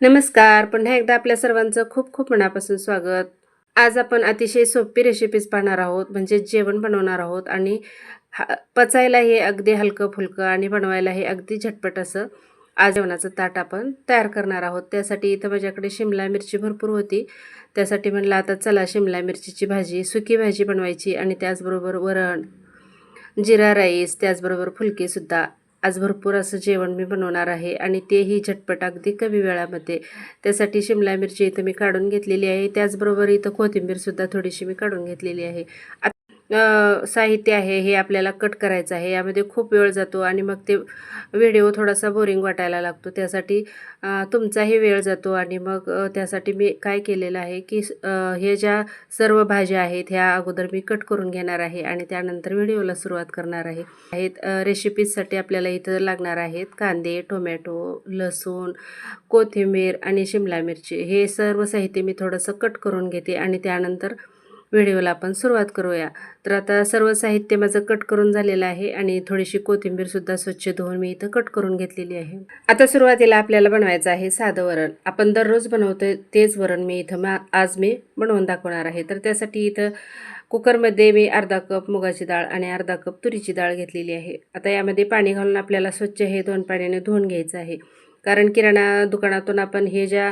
नमस्कार. पुन्हा एकदा आपल्या सर्वांचं खूप खूप मनापासून स्वागत. आज आपण अतिशय सोपी रेसिपीज पाहणार आहोत म्हणजे जेवण बनवणार आहोत आणि हा- पचायलाही अगदी हलकं फुलकं आणि बनवायला हे अगदी झटपट असं आज जेवणाचं ताट आपण तयार करणार आहोत. त्यासाठी इथं माझ्याकडे शिमला मिरची भरपूर होती. त्यासाठी म्हणलं आता चला शिमला मिरचीची भाजी सुकी भाजी बनवायची आणि त्याचबरोबर वरण जिरा राईस त्याचबरोबर फुलकेसुद्धा आज भरपूर असं जेवण मी बनवणार आहे आणि तेही झटपट अगदी कमी वेळामध्ये. त्यासाठी शिमला मिरची इथं मी काढून घेतलेली आहे. त्याचबरोबर इथं कोथिंबीरसुद्धा थोडीशी मी काढून घेतलेली आहे. साहित्य आहे हे आपल्याला कट करायचं आहे. यामध्ये खूप वेळ जातो आणि मग ते व्हिडिओ थोडासा बोरिंग वाटायला लागतो. त्यासाठी तुमचाही वेळ जातो आणि मग त्यासाठी मी काय केलेलं आहे की हे ज्या सर्व भाज्या आहेत ह्या अगोदर मी कट करून घेणार आहे आणि त्यानंतर व्हिडिओला सुरुवात करणार आहे. आहेत रेसिपीजसाठी आपल्याला इथं लागणार आहेत कांदे टोमॅटो लसूण कोथिंबीर आणि शिमला मिरची. हे सर्व साहित्य मी थोडंसं कट करून घेते आणि त्यानंतर व्हिडिओला आपण सुरुवात करूया. तर आता सर्व साहित्य माझं कट करून झालेलं आहे आणि थोडीशी कोथिंबीरसुद्धा स्वच्छ धुवून मी इथं कट करून घेतलेली आहे. आता सुरुवातीला आपल्याला बनवायचं आहे साधं वरण. आपण दररोज बनवतो तेच वरण मी इथं मा आज मी बनवून दाखवणार आहे. तर त्यासाठी इथं कुकरमध्ये मी अर्धा कप मुगाची डाळ आणि अर्धा कप तुरीची डाळ घेतलेली आहे. आता यामध्ये पाणी घालून आपल्याला स्वच्छ हे दोन पाण्याने धुवून घ्यायचं आहे. कारण किराणा दुकानातून आपण हे ज्या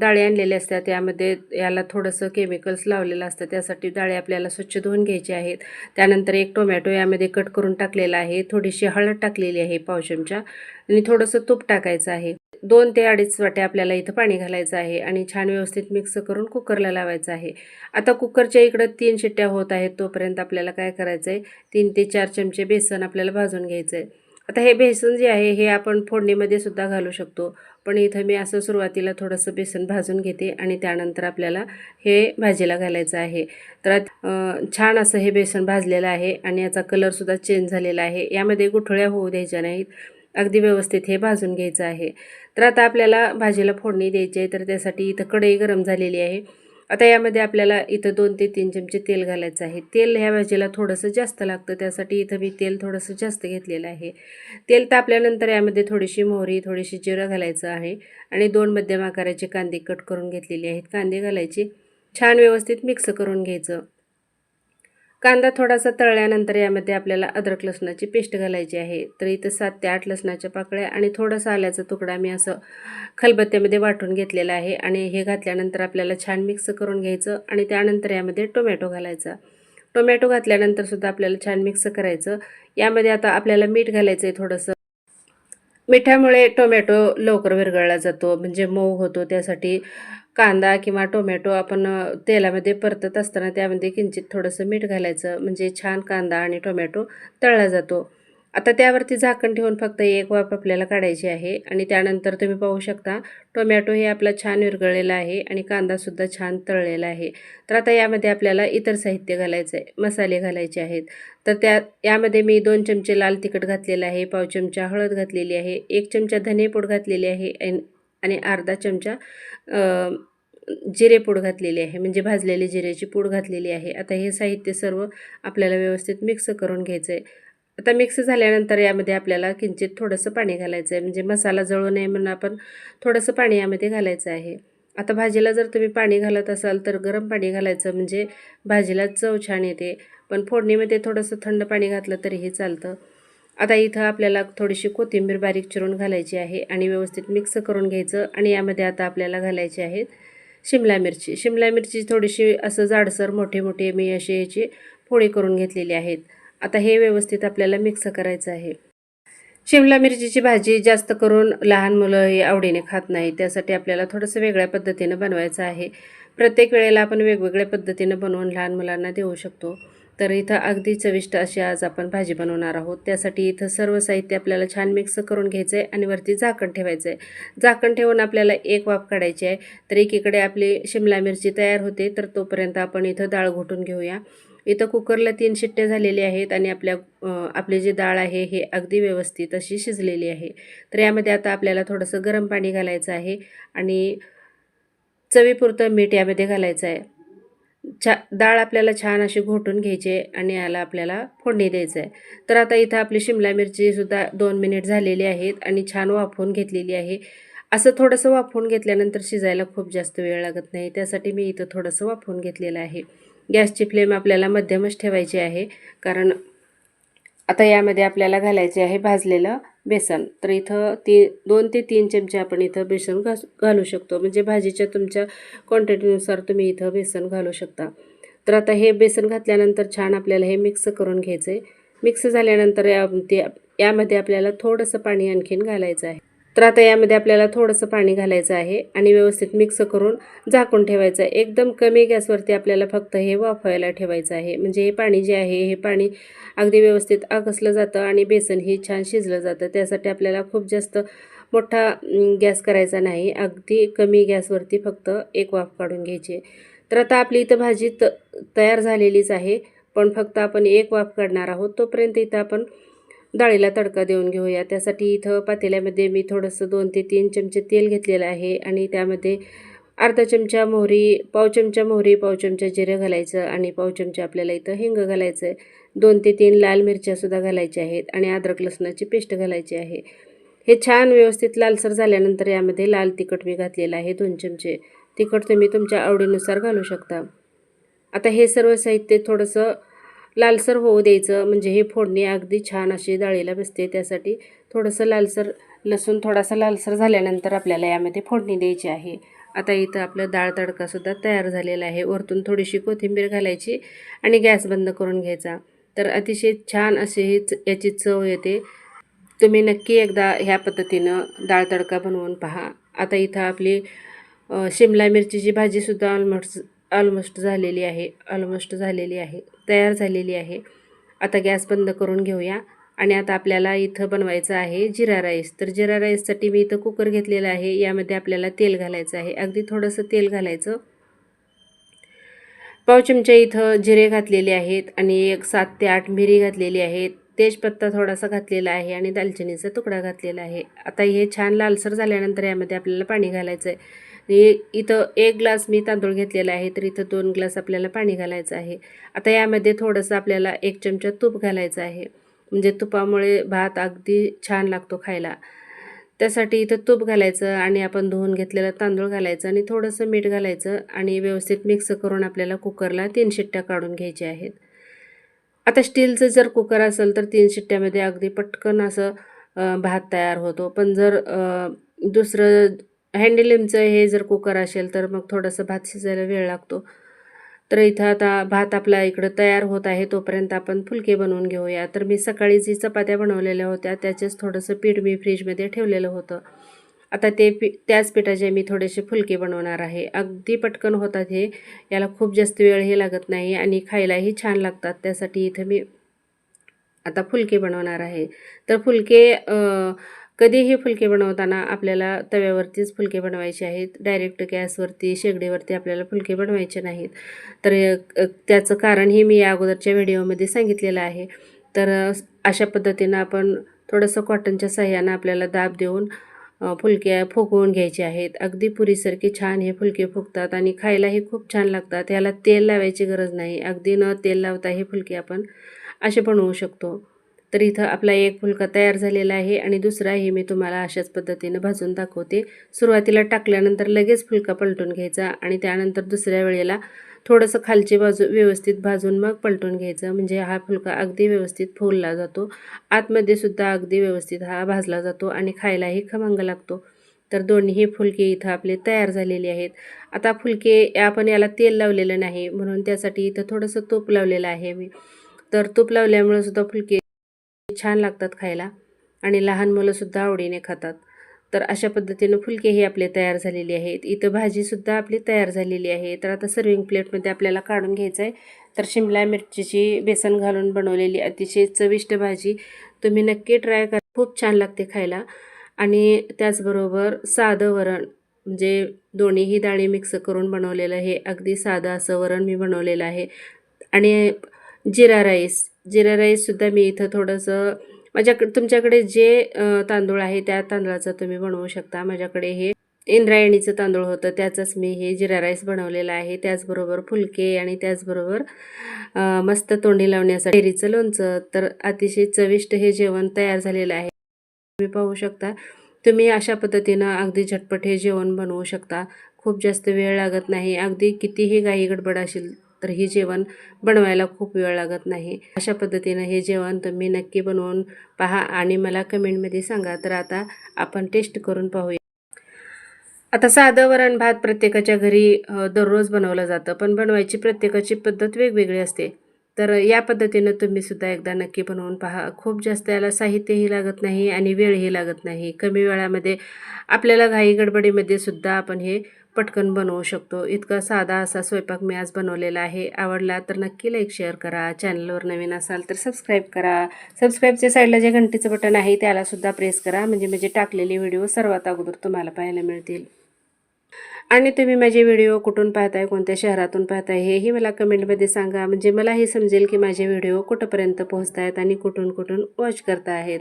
डाळी आणलेल्या असतात त्यामध्ये याला थोडंसं केमिकल्स लावलेलं असतं. त्यासाठी डाळी आपल्याला स्वच्छ धुवून घ्यायची आहेत. त्यानंतर एक टोमॅटो यामध्ये कट करून टाकलेला आहे. थोडीशी हळद टाकलेली आहे पाव चमचा आणि थोडंसं तूप टाकायचं आहे. दोन ते अडीच वाट्या आपल्याला इथं पाणी घालायचं आहे आणि छान व्यवस्थित मिक्स करून कुकरला लावायचं आहे. आता कुकरच्या इकडं तीन शिट्ट्या होत आहेत. तोपर्यंत आपल्याला काय करायचं आहे तीन ते चार चमचे बेसन आपल्याला भाजून घ्यायचं आहे आता हे बेसन जे आहे हे आपण फोडणीमध्ये सुद्धा घालू शकतो. पण इथं मी असं सुरुवातीला थोडंसं बेसन भाजून घेते आणि त्यानंतर आपल्याला हे भाजीला घालायचं आहे. तर छान असं हे बेसन भाजलेलं आहे आणि याचा कलरसुद्धा चेंज झालेला आहे. यामध्ये गुठळ्या होऊ द्यायच्या नाहीत. अगदी व्यवस्थित हे भाजून घ्यायचं आहे. तर आता आपल्याला भाजीला फोडणी द्यायची आहे तर त्यासाठी इथं कढई गरम झालेली आहे. आता यामध्ये आपल्याला इथं दोन ते तीन चमचे तेल घालायचं आहे. तेल ह्या भाजीला थोडंसं जास्त लागतं त्यासाठी इथं मी तेल थोडंसं जास्त घेतलेलं आहे. तेल तापल्यानंतर यामध्ये थोडीशी मोहरी थोडीशी जिरं घालायचं आहे आणि दोन मध्यम आकाराचे कांदे कट करून घेतलेले आहेत. कांदे घालायचे छान व्यवस्थित मिक्स करून घ्यायचं. कांदा थोडासा तळल्यानंतर यामध्ये आपल्याला अद्रक लसणाची पेस्ट घालायची आहे. तर इथं सात ते आठ लसणाच्या पाकळ्या आणि थोडासा आल्याचा तुकडा मी असं खलबत्त्यामध्ये वाटून घेतलेला आहे. आणि हे घातल्यानंतर आपल्याला छान मिक्स करून घ्यायचं आणि त्यानंतर यामध्ये टोमॅटो घालायचा. टोमॅटो घातल्यानंतरसुद्धा आपल्याला छान मिक्स करायचं. यामध्ये आता आपल्याला मीठ घालायचं आहे थोडंसं. मिठामुळे टोमॅटो लवकर विरघळला जातो म्हणजे मऊ होतो. त्यासाठी कांदा किंवा टोमॅटो आपण तेलामध्ये परतत असताना त्यामध्ये किंचित थोडंसं मीठ घालायचं. म्हणजे छान कांदा आणि टोमॅटो तळला जातो. आता त्यावरती झाकण ठेवून फक्त एक वाफ आपल्याला काढायची आहे. आणि त्यानंतर तुम्ही पाहू शकता टोमॅटो हे आपला छान विरघळलेला आहे आणि कांदासुद्धा छान तळलेला आहे. तर आता यामध्ये आपल्याला इतर साहित्य घालायचं आहे मसाले घालायचे आहेत. तर त्या यामध्ये मी दोन चमचे लाल तिखट घातलेलं आहे पाव चमचा हळद घातलेली आहे एक चमचा धनेपूड घातलेली आहे आणि- अर्धा चमचा जिरे जिरेपूड घातलेली आहे. म्हणजे भाजलेली जिऱ्याची पूड घातलेली आहे. आता हे साहित्य सर्व आपल्याला व्यवस्थित मिक्स करून घ्यायचं आहे आता मिक्स झाल्यानंतर यामध्ये आपल्याला किंचित थोडंसं पाणी घालायचं आहे म्हणजे मसाला जळू नये म्हणून आपण थोडंसं पाणी यामध्ये घालायचं आहे. आता भाजीला जर तुम्ही पाणी घालत असाल तर गरम पाणी घालायचं. म्हणजे भाजीला चव छान येते. पण फोडणीमध्ये थोडंसं थंड पाणी घातलं तरीही चालतं. आता इथं आपल्याला थोडीशी कोथिंबीर बारीक चिरून घालायची आहे आणि व्यवस्थित मिक्स करून घ्यायचं आणि यामध्ये आता आपल्याला घालायचे आहेत शिमला मिरची. शिमला मिरची थोडीशी असं जाडसर मोठे मोठे मी अशी याची पोळी करून घेतलेली आहेत. आता हे व्यवस्थित आपल्याला मिक्स करायचं आहे. शिमला मिरचीची भाजी जास्त करून लहान मुलं हे आवडीने खात नाही त्यासाठी आपल्याला थोडंसं वेगळ्या पद्धतीनं बनवायचं आहे. प्रत्येक वेळेला आपण वेगवेगळ्या पद्धतीनं बनवून लहान मुलांना देऊ शकतो. तर इथं अगदी चविष्ट अशी आज आपण भाजी बनवणार आहोत. त्यासाठी इथं सर्व साहित्य आपल्याला छान मिक्स करून घ्यायचं आहे आणि वरती झाकण ठेवायचं आहे झाकण ठेवून आपल्याला एक वाफ काढायची आहे. तर एकीकडे आपली शिमला मिरची तयार होते. तर तोपर्यंत आपण इथं डाळ घोटून घेऊया. इथं कुकरला तीन शिट्ट्या झालेल्या आहेत आणि आपल्या आपली जी डाळ आहे हे अगदी व्यवस्थित अशी शिजलेली आहे. तर यामध्ये आता आपल्याला थोडंसं गरम पाणी घालायचं आहे आणि चवीपुरतं मीठ यामध्ये घालायचं आहे. छा डाळ आपल्याला छान अशी घोटून घ्यायची आहे आणि याला आपल्याला फोडणी द्यायचं आहे. तर आता इथं आपली शिमला मिरचीसुद्धा दोन मिनिट झालेली आहेत आणि छान वाफवून घेतलेली आहे. असं थोडंसं वाफवून घेतल्यानंतर शिजायला खूप जास्त वेळ लागत नाही. त्यासाठी मी इथं थोडंसं वाफवून घेतलेलं आहे. गॅसची फ्लेम आपल्याला मध्यमच ठेवायची आहे. कारण आता यामध्ये आपल्याला घालायचे आहे भाजलेलं बेसन. तर इथं ती दोन ते तीन चमचे आपण इथं बेसन घास घालू शकतो. म्हणजे भाजीच्या तुमच्या क्वांटिटीनुसार तुम्ही इथं बेसन घालू शकता. तर आता हे बेसन घातल्यानंतर छान आपल्याला हे मिक्स करून घ्यायचं आहे मिक्स झाल्यानंतर या ते यामध्ये आपल्याला थोडंसं पाणी आणखीन घालायचं आहे. तर आता यामध्ये आपल्याला थोडंसं पाणी घालायचं आहे आणि व्यवस्थित मिक्स करून झाकून ठेवायचं. आहे एकदम कमी गॅसवरती आपल्याला फक्त हे वाफवायला ठेवायचं आहे. म्हणजे हे पाणी जे आहे हे पाणी अगदी व्यवस्थित आकसलं जातं आणि बेसन हे छान शिजलं जातं. त्यासाठी आपल्याला खूप जास्त मोठा गॅस करायचा नाही. अगदी कमी गॅसवरती फक्त एक वाफ काढून घ्यायची. तर आता आपली इथं भाजी त तयार झालेलीच आहे. पण फक्त आपण एक वाफ काढणार आहोत. तोपर्यंत इथं आपण डाळीला तडका देऊन घेऊया. त्यासाठी इथं पातेल्यामध्ये मी थोडंसं दोन ते तीन चमचे तेल घेतलेलं आहे आणि त्यामध्ये अर्धा चमचा मोहरी पाव चमचा मोहरी पाव चमचा जिरं घालायचं आणि पाव चमचा आपल्याला इथं हिंग घालायचं आहे दोन ते तीन लाल मिरच्यासुद्धा घालायच्या आहेत आणि अद्रक लसणाची पेस्ट घालायची आहे. हे छान व्यवस्थित लालसर झाल्यानंतर यामध्ये लाल तिखट मी घातलेलं आहे दोन चमचे. तिखट तुम्ही तुमच्या आवडीनुसार घालू शकता. आता हे सर्व साहित्य थोडंसं लालसर होऊ द्यायचं. म्हणजे हे फोडणी अगदी छान अशी डाळीला बसते. त्यासाठी थोडंसं लालसर लसूण थोडासा लालसर झाल्यानंतर आपल्याला यामध्ये फोडणी द्यायची आहे. आता इथं आपलं डाळ तडकासुद्धा तयार झालेला आहे. वरतून थोडीशी कोथिंबीर घालायची आणि गॅस बंद करून घ्यायचा. तर अतिशय छान अशी ही च- याची चव येते. तुम्ही नक्की एकदा ह्या पद्धतीनं डाळ तडका बनवून पहा. आता इथं आपली शिमला मिरचीची भाजीसुद्धा ऑलमोस्ट ऑलमोस्ट झालेली आहे. ऑलमोस्ट झालेली आहे. तयार झालेली आहे. आता गॅस बंद करून घेऊया. आणि आता आपल्याला इथं बनवायचं आहे जिरा राईस. तर जिरा राईससाठी मी इथं कुकर घेतलेला आहे. यामध्ये आपल्याला तेल घालायचं आहे. अगदी थोडंसं तेल घालायचं. पाव चमचा इथं जिरे घातलेले आहेत आणि एक सात ते आठ मिरी घातलेली आहेत. तेजपत्ता थोडासा घातलेला आहे आणि दालचिनीचा तुकडा घातलेला आहे. आता हे छान लालसर झाल्यानंतर यामध्ये आपल्याला पाणी घालायचं आहे इथं एक ग्लास मी तांदूळ घेतलेला आहे तर इथं दोन ग्लास आपल्याला पाणी घालायचं आहे. आता यामध्ये थोडंसं आपल्याला एक चमचा तूप घालायचं आहे. म्हणजे तुपामुळे भात अगदी छान लागतो खायला. त्यासाठी इथं तूप घालायचं आणि आपण धुवून घेतलेलं तांदूळ घालायचं आणि थोडंसं मीठ घालायचं आणि व्यवस्थित मिक्स करून आपल्याला कुकरला तीन शिट्ट्या काढून घ्यायच्या आहेत. आता स्टीलचं जर कुकर असेल तर तीन शिट्ट्यामध्ये अगदी पटकन असं भात तयार होतो. पण जर दुसरं हँडलिमचं हे जर कुकर असेल तर मग थोडंसं भात शिजायला वेळ लागतो. तर इथं आता भात आपला इकडं तयार होत आहे तोपर्यंत आपण फुलके बनवून घेऊया. तर मी सकाळी जी चपात्या बनवलेल्या होत्या त्याचेच थोडंसं पीठ मी फ्रीजमध्ये ठेवलेलं होतं. आता ते पी त्याच पिठाचे मी थोडेसे फुलके बनवणार आहे. अगदी पटकन होतात हे याला खूप जास्त वेळही लागत नाही आणि खायलाही छान लागतात. त्यासाठी इथं मी आता फुलके बनवणार आहे. तर फुलके कधीही फुलके बनवताना आपल्याला तव्यावरतीच फुलके बनवायचे आहेत. डायरेक्ट गॅसवरती शेगडीवरती आपल्याला फुलके बनवायचे नाहीत. तर त्याचं त्याचं कारणही मी या अगोदरच्या व्हिडिओमध्ये सांगितलेलं आहे. तर अशा पद्धतीनं आपण थोडंसं कॉटनच्या सहाय्यानं आपल्याला दाब देऊन फुलके फुगवून घ्यायचे आहेत. अगदी पुरीसारखे छान हे फुलके फुगतात आणि खायलाही खूप छान लागतात. ह्याला तेल लावायची गरज नाही. अगदी न तेल लावता हे फुलके आपण असे बनवू शकतो. तर इथं आपला एक फुलका तयार झालेला आहे आणि दुसराही मी तुम्हाला अशाच पद्धतीनं भाजून दाखवते. सुरुवातीला टाकल्यानंतर लगेच फुलका पलटून घ्यायचा आणि त्यानंतर दुसऱ्या वेळेला थोडंसं खालची बाजू व्यवस्थित भाजून मग पलटून घ्यायचं. म्हणजे हा फुलका अगदी व्यवस्थित फुलला जातो. आतमध्ये सुद्धा अगदी व्यवस्थित हा भाजला जातो आणि खायलाही खमंग लागतो. तर दोन्ही फुलके इथं आपले तयार झालेले आहेत. आता फुलके आपण याला तेल लावलेलं नाही म्हणून त्यासाठी इथं थोडंसं तूप लावलेलं आहे मी. तर तूप लावल्यामुळे सुद्धा फुलके छान लागतात खायला आणि लहान मुलंसुद्धा आवडीने खातात. तर अशा पद्धतीनं फुलके हे आपले तयार झालेले आहेत. इथं भाजीसुद्धा आपली तयार झालेली आहे. तर आता सर्विंग प्लेटमध्ये आपल्याला काढून घ्यायचं आहे तर शिमला मिरचीची बेसन घालून बनवलेली अतिशय चविष्ट भाजी तुम्ही नक्की ट्राय करा. खूप छान लागते खायला. आणि त्याचबरोबर साधं वरण म्हणजे दोन्हीही डाळी मिक्स करून बनवलेलं हे अगदी साधं असं वरण मी बनवलेलं आहे. आणि जिरा राईस जिरा राईससुद्धा मी इथं थोडंसं माझ्याकडे तुमच्याकडे जे तांदूळ आहे त्या तांदळाचं तुम्ही बनवू शकता. माझ्याकडे हे इंद्रायणीचं तांदूळ होतं त्याचंच मी हे जिरा राईस बनवलेलं आहे. त्याचबरोबर फुलके आणि त्याचबरोबर मस्त तोंडी लावण्यासाठी डेरीचं लोणचं. तर अतिशय चविष्ट हे जेवण तयार झालेलं आहे. तुम्ही पाहू शकता. तुम्ही अशा पद्धतीनं अगदी झटपट हे जेवण बनवू शकता. खूप जास्त वेळ लागत नाही. अगदी कितीही गाई गडबड असेल तर हे जेवण बनवायला खूप वेळ लागत नाही. अशा पद्धतीनं हे जेवण तुम्ही नक्की बनवून पहा आणि मला कमेंटमध्ये सांगा. तर आता आपण टेस्ट करून पाहूया. आता साधं वरण भात प्रत्येकाच्या घरी दररोज बनवलं जातं पण बनवायची प्रत्येकाची पद्धत वेगवेगळी असते. तर या पद्धतीनं तुम्ही सुद्धा एकदा नक्की बनवून पहा. खूप जास्त याला साहित्यही लागत नाही आणि वेळही लागत नाही. कमी वेळामध्ये आपल्याला घाई गडबडीमध्ये सुद्धा आपण हे पटकन बनवू शकतो. इतका साधा असा स्वयंपाक मी आज बनवलेला आहे. आवडला तर नक्की लाईक शेअर करा. चॅनलवर नवीन असाल तर सबस्क्राईब करा. सबस्क्राईबच्या साईडला जे घंटीचं बटन आहे त्यालासुद्धा प्रेस करा. म्हणजे म्हणजे टाकलेले व्हिडिओ सर्वात अगोदर तुम्हाला पाहायला मिळतील. आणि तुम्ही माझे व्हिडिओ कुठून पाहताय कोणत्या शहरातून पाहताय हेही मला कमेंटमध्ये सांगा. म्हणजे मलाही समजेल की माझे व्हिडिओ कुठंपर्यंत पोहोचत आहेत आणि कुठून कुठून वॉच करता आहेत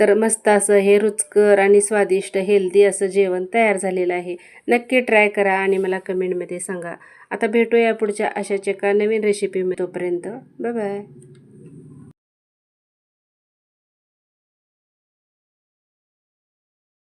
तर मस्त असं हे रुचकर आणि स्वादिष्ट हेल्दी असं जेवण तयार झालेलं आहे. नक्की ट्राय करा आणि मला कमेंटमध्ये सांगा. आता भेटूया पुढच्या अशाच एका नवीन रेसिपी तोपर्यंत बाय बाय